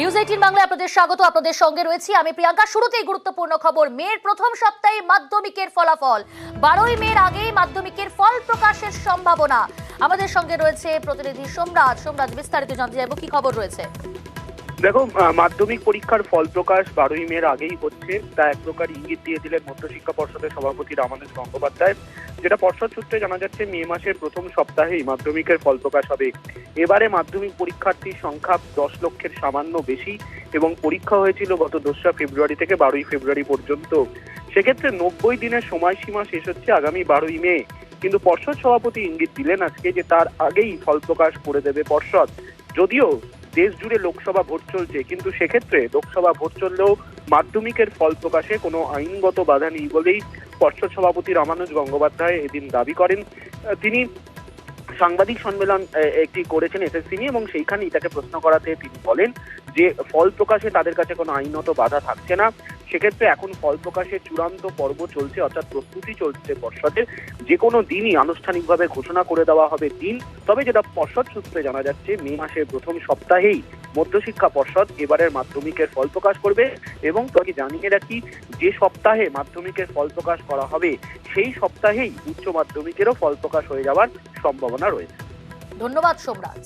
News eighteen বাংলায় আপনাদের স্বাগত, আপনাদের সঙ্গে রয়েছি আমি প্রিয়াঙ্কা। শুরুতেই গুরুত্বপূর্ণ খবর, মেয়ের প্রথম সপ্তাহে মাধ্যমিকের ফলাফল। বারোই মের আগেই মাধ্যমিকের ফল প্রকাশের সম্ভাবনা। আমাদের সঙ্গে রয়েছে প্রতিনিধি সোমরাজ। সোমরাজ, বিস্তারিত জানতে চাইব, কি খবর রয়েছে? দেখো মাধ্যমিক পরীক্ষার ফল প্রকাশ বারোই মের আগেই হচ্ছে। তা এক প্রকার ইঙ্গিত দিয়ে দিলেন মধ্যশিক্ষা পর্ষদের সভাপতি রামানুজ গঙ্গোপাধ্যায়। যেটা পর্ষদ সূত্রে জানা যাচ্ছে, মে মাসের প্রথম সপ্তাহেই মাধ্যমিকের ফল প্রকাশ হবে। এবারে মাধ্যমিক পরীক্ষার্থীর সংখ্যা দশ লক্ষের সামান্য বেশি এবং পরীক্ষা হয়েছিল গত দোসরা ফেব্রুয়ারি থেকে বারোই ফেব্রুয়ারি পর্যন্ত। সেক্ষেত্রে নব্বই দিনের সময়সীমা শেষ হচ্ছে আগামী বারোই মে। কিন্তু পর্ষদ সভাপতি ইঙ্গিত দিলেন আজকে যে তার আগেই ফল প্রকাশ করে দেবে পর্ষদ। যদিও দেশ জুড়ে লোকসভা ভোট চলছে, কিন্তু সেক্ষেত্রে লোকসভা ভোট চললেও মাধ্যমিকের ফল প্রকাশে কোনো আইনগত বাধা নেই বলেই পর্ষদ সভাপতি রামানুজ গঙ্গোপাধ্যায় এদিন দাবি করেন। তিনি সাংবাদিক সম্মেলন একটি করেছেন এসএসসি নিয়ে এবং সেইখানেই তাকে প্রশ্ন করাতে তিনি বলেন যে ফল প্রকাশে তাদের কাছে কোনো আইনত বাধা থাকছে না। সেক্ষেত্রে এখন ফল প্রকাশের চূড়ান্ত পর্ব চলছে, অর্থাৎ প্রস্তুতি চলছে পর্ষদের। যে কোনো দিনই আনুষ্ঠানিকভাবে ঘোষণা করে দেওয়া হবে দিন। তবে যেটা পর্ষদ সূত্রে জানা যাচ্ছে, মে মাসের প্রথম সপ্তাহেই মধ্যশিক্ষা পর্ষদ এবারের মাধ্যমিকের ফল প্রকাশ করবে এবং তাকে জানিয়ে রাখি, যে সপ্তাহে মাধ্যমিকের ফল প্রকাশ করা হবে, সেই সপ্তাহেই উচ্চ মাধ্যমিকেরও ফল প্রকাশ হয়ে যাওয়ার সম্ভাবনা রয়েছে। ধন্যবাদ, সোমরাজ।